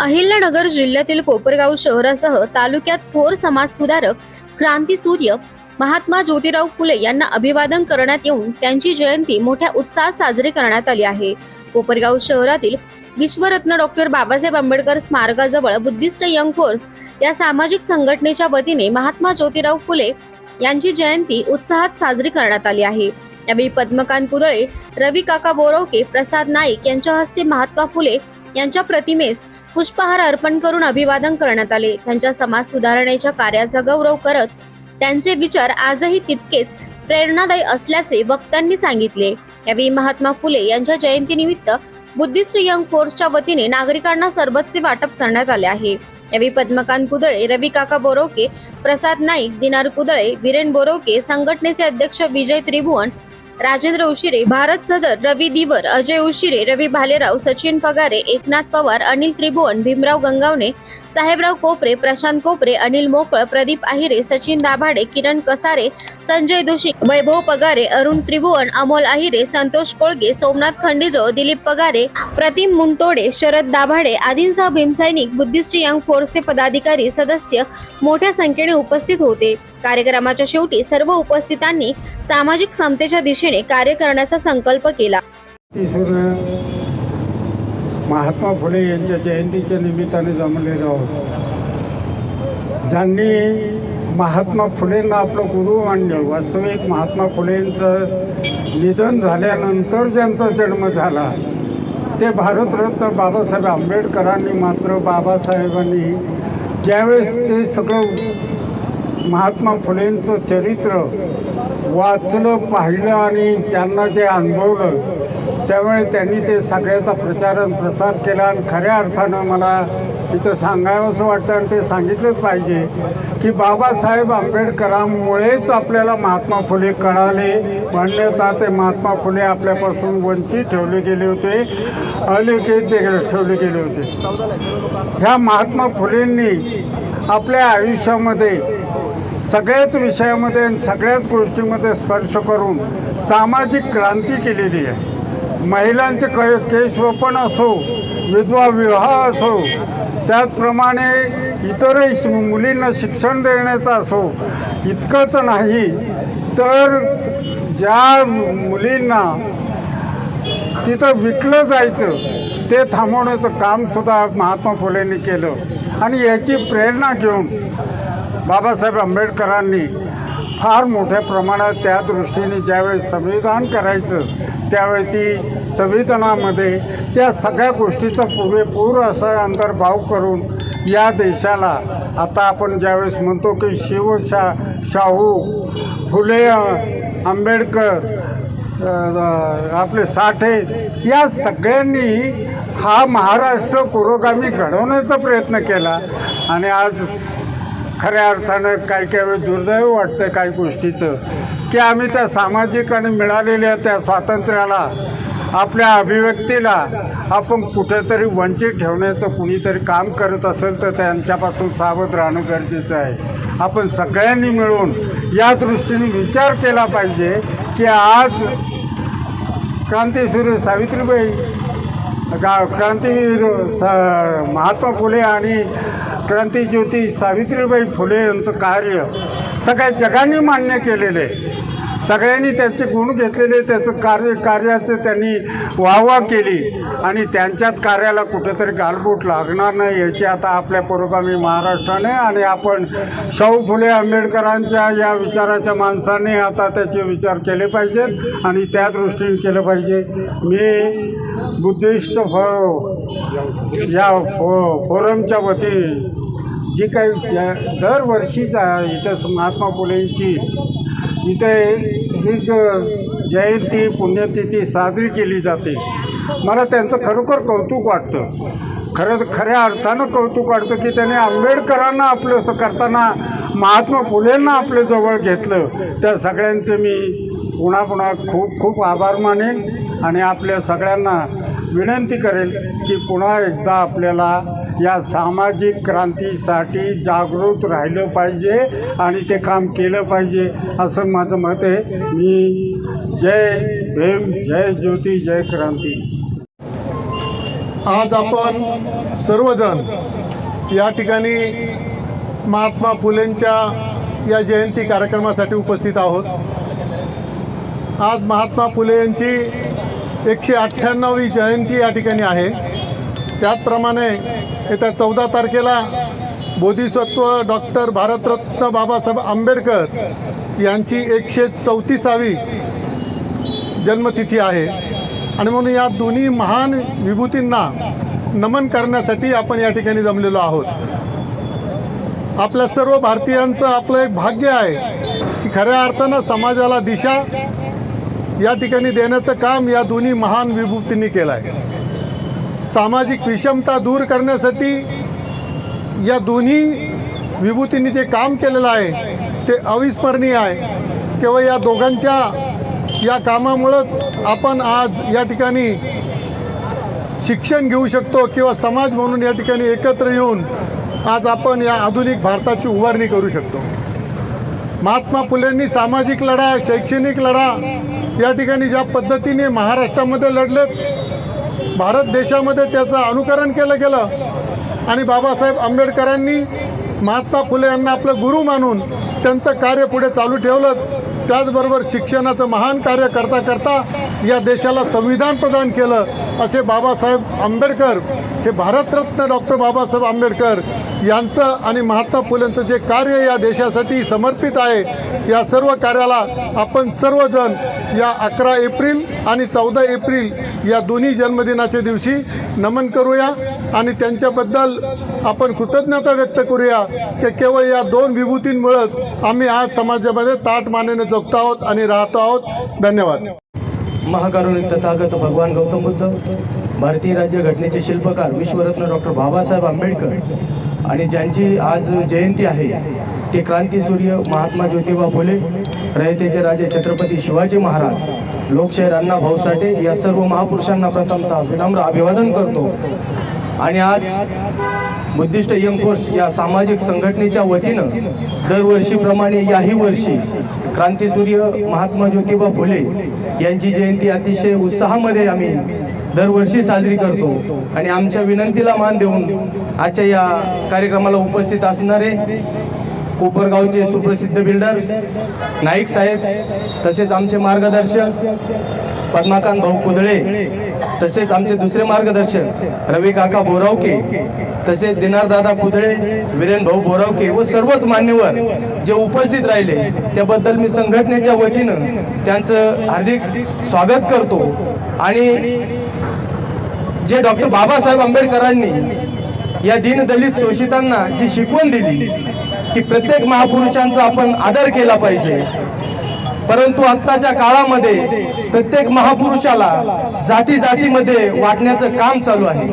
अहिल्यानगर जिल्ह्यातील कोपरगाव शहरासह तालुक्यात थोर समाजसुधारक क्रांतीसूर्य महात्मा ज्योतिराव फुले यांना अभिवादन करण्यात येऊन त्यांची जयंती मोठ्या उत्साहात साजरी करण्यात आली आहे. कोपरगाव शहरातील विश्वरत्न डॉक्टर बाबासाहेब आंबेडकर स्मारकाजवळ बुद्धिस्ट यंग फोर्स या सामाजिक संघटनेच्या वतीने महात्मा ज्योतिराव फुले यांची जयंती उत्साहात साजरी करण्यात आली आहे. यावेळी पद्मकांत कुदळे रवी काका बोरवके प्रसाद नाईक यांच्या हस्ते महात्मा फुले यांच्या प्रतिमेस पुष्पहार अर्पण करून अभिवादन करण्यात आले. त्यांच्या समाज सुधारणेच्या कार्याचा गौरव करत त्यांचे विचार आजही तितकेच प्रेरणादायी असल्याचे वक्त्यांनी सांगितले. यावेळी महात्मा फुले यांच्या जयंतीनिमित्त बुद्धिस्ट यंग फोर्सच्या वतीने नागरिकांना सरबतचे वाटप करण्यात आले आहे. यावेळी पद्मकांत कुदळे रविकाका बोरोके प्रसाद नाईक दिनार कुदळे विरेन बोरोके संघटनेचे अध्यक्ष विजय त्रिभुवन राजेंद्र उशिरे भारत सदर रवी दिवर अजय उशिरे रवी भालेराव सचिन पगारे एकनाथ पवार अनिल त्रिभुवन भीमराव गंगावणे साहेबराव कोपरे प्रशांत कोपरे अनिल मोकळ प्रदीप आहिरे सचिन दाभाडे किरण कसारे संजय दोषी वैभव पगारे अरुण त्रिभुवन अमोल आहिरे संतोष कोळगे सोमनाथ खंडिजो दिलीप पगारे प्रतिम मुंटोडे शरद दाभाडे आदींसह भीमसैनिक बुद्धिस्ट यंग फोर्सचे पदाधिकारी सदस्य मोठ्या संख्येने उपस्थित होते. कार्यक्रमाच्या शेवटी सर्व उपस्थितांनी सामाजिक समतेच्या दिशेने कार्य करण्याचा संकल्प केला. महात्मा फुले यांच्या जयंतीच्या निमित्ताने जमलेलो आहोत. ज्यांनी महात्मा फुलेंना आपलं गुरु मानलं वास्तविक महात्मा फुलेंचं निधन झाल्यानंतर ज्यांचा जन्म झाला ते भारतरत्न बाबासाहेब आंबेडकरांनी मात्र बाबासाहेबांनी ज्यावेळेस ते सगळं महात्मा फुलेंचं चरित्र वाचलं पाहिलं आणि त्यांना ते अनुभवलं त्यामुळे त्यांनी ते सगळ्याचा प्रचार आणि प्रसार केला आणि खऱ्या अर्थानं मला इथं सांगावं असं वाटतं आणि ते सांगितलंच पाहिजे की बाबासाहेब आंबेडकरांमुळेच आपल्याला महात्मा फुले कळाले. मान्यता ते महात्मा फुले आपल्यापासून वंचित ठेवले गेले होते. अलिखित ठेवले गेले होते. ह्या महात्मा फुलेंनी आपल्या आयुष्यामध्ये सगळ्याच विषयामध्ये आणि सगळ्याच गोष्टीमध्ये स्पर्श करून सामाजिक क्रांती केलेली आहे. महिलांचे क केशवपण असो विधवा विवाह असो त्याचप्रमाणे इतरही मुलींना शिक्षण देण्याचं असो इतकंच नाही तर ज्या मुलींना तिथं विकलं जायचं ते थांबवण्याचं कामसुद्धा महात्मा फुलेंनी केलं. आणि याची प्रेरणा घेऊन बाबासाहेब आंबेडकरांनी फार मोठ्या प्रमाणात त्या दृष्टीने ज्यावेळेस संविधान करायचं त्यावेळी ती संविधानामध्ये त्या सगळ्या गोष्टीचा पुरेपूर असा अंतर्भाव करून या देशाला आता आपण ज्यावेळेस म्हणतो की शिवशा शाहू फुले आंबेडकर आपले साठे या सगळ्यांनी हा महाराष्ट्र पुरोगामी घडवण्याचा प्रयत्न केला. आणि आज खऱ्या अर्थानं काही काही वेळ दुर्दैव वाटतं काही गोष्टीचं. की आम्ही त्या सामाजिक आणि मिळालेल्या त्या स्वातंत्र्याला आपल्या अभिव्यक्तीला आपण कुठेतरी वंचित ठेवण्याचं कुणीतरी काम करत असेल तर त्यांच्यापासून सावध राहणं गरजेचं आहे. आपण सगळ्यांनी मिळून या दृष्टीने विचार केला पाहिजे की आज क्रांतीसूर्य सावित्रीबाई गा क्रांतीवीर सा महात्मा फुले आणि क्रांतीज्योती सावित्रीबाई फुले यांचं कार्य सगळ्या जगाने मान्य केलेलं आहे. सगळ्यांनी त्याचे गुण घेतलेले त्याचं कार्य कार्याचं त्यांनी वाहवा केली. आणि त्यांच्याच कार्याला कुठेतरी गालबोट लागणार नाही याची आता आपल्या पुरोगामी महाराष्ट्राने आणि आपण शाहू फुले आंबेडकरांच्या या विचाराच्या माणसाने आता त्याचे विचार केले पाहिजेत आणि त्या दृष्टीने केलं पाहिजे. मी बुद्धिस्ट फो या फो फोरमच्या वतीने जी काही ज्या दरवर्षीचा इथं महात्मा फुलेंची इथे ही जयंती पुण्यतिथी साजरी केली जाते. मला त्यांचं खरोखर कौतुक वाटतं. खरं खऱ्या अर्थानं कौतुक वाटतं की त्याने आंबेडकरांना आपलं असं करताना महात्मा फुलेंना आपलं जवळ घेतलं. त्या सगळ्यांचे मी पुन्हा पुन्हा खूप खूप आभार मानेन आणि आपल्या सगळ्यांना विनंती करेल की पुन्हा एकदा आपल्याला या सामाजिक क्रांतीसाठी जागृत राहिलं पाहिजे आणि ते काम केलं पाहिजे असं माझं मत आहे. मी जय भीम जय ज्योती जय क्रांती. आज आपण सर्वजण या ठिकाणी महात्मा फुलेंच्या या जयंती कार्यक्रमासाठी उपस्थित आहोत. आज महात्मा फुले यांची एकशे अठ्ठ्याण्णवी जयंती या ठिकाणी आहे. त्याचप्रमाणे येत्या चौदा तारखेला बोधिसत्व डॉक्टर भारतरत्न बाबासाहेब आंबेडकर यांची एकशे चौतीसावी जन्मतिथी आहे. आणि म्हणून या दोन्ही महान विभूतींना नमन करण्यासाठी आपण या ठिकाणी जमलेलो आहोत. आपल्या सर्व भारतीयांचं आपलं एक भाग्य आहे की खऱ्या अर्थानं समाजाला दिशा या ठिकाणी देण्याचं काम या दोन्ही महान विभूतींनी केलं आहे सामाजिक विषमता दूर करण्यासाठी या दोन्ही विभूतींनी जे काम केलेलं आहे ते अविस्मरणीय आहे. केवळ या दोघांच्या या कामामुळंच आपण आज या ठिकाणी शिक्षण घेऊ शकतो किंवा समाज म्हणून या ठिकाणी एकत्र येऊन आज आपण या आधुनिक भारताची उभारणी करू शकतो. महात्मा फुलेंनी सामाजिक लढा शैक्षणिक लढा या ठिकाणी ज्या पद्धतीने महाराष्ट्रामध्ये लढलेत भारत देशामध्ये त्याचं अनुकरण केलं गेलं आणि बाबासाहेब आंबेडकरांनी महात्मा फुले यांना आपलं गुरु मानून त्यांचं कार्य पुढे चालू ठेवलं. त्याचबरोबर शिक्षणाचं महान कार्य करता करता या देशाला संविधान प्रदान केलं. असे बाबासाहेब आंबेडकर हे भारतरत्न डॉक्टर बाबासाहेब आंबेडकर यांचं आणि महात्मा फुलेंचं जे कार्य या देशासाठी समर्पित आहे या सर्व कार्याला आपण सर्वजण या अकरा एप्रिल आणि चौदा एप्रिल या दोन्ही जन्मदिनाच्या दिवशी नमन करूया. आणि त्यांच्याबद्दल आपण कृतज्ञता व्यक्त करूया की केवळ या दोन विभूतींमुळंच आम्ही आज समाजामध्ये ताट मानेने जगतो आहोत आणि राहतो आहोत. धन्यवाद. महाकारुणिक तथागत भगवान गौतम बुद्ध भारतीय राज्यघटनेचे शिल्पकार विश्वरत्न डॉक्टर बाबासाहेब आंबेडकर आणि ज्यांची आज जयंती आहे ते क्रांतीसूर्य महात्मा ज्योतिबा फुले रयतेचे राजे छत्रपती शिवाजी महाराज लोकशाहीर अण्णा भाऊ साठे या सर्व महापुरुषांना प्रथमतः विनम्र अभिवादन करतो. आणि आज बुद्धिस्ट यंग फोर्स या सामाजिक संघटनेच्या वतीनं दरवर्षीप्रमाणे याही वर्षी क्रांतीसूर्य महात्मा ज्योतिबा फुले यांची जयंती अतिशय उत्साहामध्ये आम्ही दरवर्षी साजरी करतो. आणि आमच्या विनंतीला मान देऊन आजच्या या कार्यक्रमाला उपस्थित असणारे कोपरगावचे सुप्रसिद्ध बिल्डर्स नाईक साहेब तसेच आमचे मार्गदर्शक पद्माकांत भाऊ कुदळे तसेच आमचे दुसरे मार्गदर्शक रवी काका बोरावके तसेच दिनारदादा कुदळे विरेन भाऊ बोरावके व सर्वच मान्यवर जे उपस्थित राहिले त्याबद्दल मी संघटनेच्या वतीनं त्यांचं हार्दिक स्वागत करतो. आणि जे डॉक्टर बाबासाहेब आंबेडकरांनी या दीनदलित शोषितांना जी शिकवण दिली की प्रत्येक महापुरुषांचा आपण आदर केला पाहिजे. परंतु आत्ताच्या काळामध्ये प्रत्येक महापुरुषाला जाती जातीमध्ये वाटण्याचं काम चालू आहे.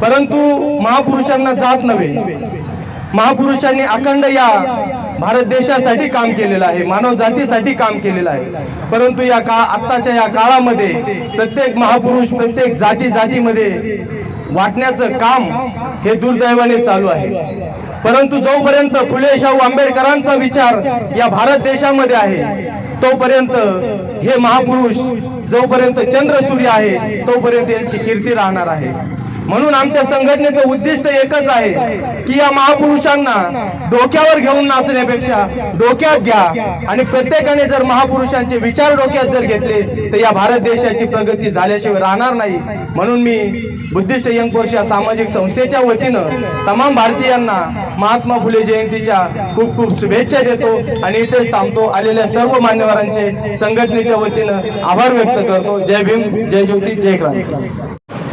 परंतु महापुरुषांना जात नव्हे. महापुरुषांनी अखंड या भारत देशासाठी काम केलेलं आहे मानव जातीसाठी काम केलेलं आहे. परंतु या का आत्ताच्या या काळामध्ये प्रत्येक महापुरुष प्रत्येक जाती जातीमध्ये वाटण्याचं काम हे दुर्दैवाने चालू आहे. परंतु जोपर्यंत फुले शाहू आंबेडकरांचा विचार या भारत देशामध्ये आहे तोपर्यंत हे महापुरुष जोपर्यंत चंद्र सूर्य आहे तोपर्यंत यांची कीर्ती राहणार आहे. म्हणून आमच्या संघटनेचं उद्दिष्ट एकच आहे की या महापुरुषांना डोक्यावर घेऊन नाचण्यापेक्षा डोक्यात घ्या. आणि प्रत्येकाने जर महापुरुषांचे विचार डोक्यात जर घेतले तर या भारत देशाची प्रगती झाल्याशिवाय राहणार नाही. म्हणून मी बुद्धिस्ट यंग फोर्स या सामाजिक संस्थेच्या वतीनं तमाम भारतीयांना महात्मा फुले जयंतीच्या खूप खूप शुभेच्छा देतो आणि इथेच थांबतो. आलेल्या सर्व मान्यवरांचे संघटनेच्या वतीनं आभार व्यक्त करतो. जय भीम जय ज्योती जय क्रांती.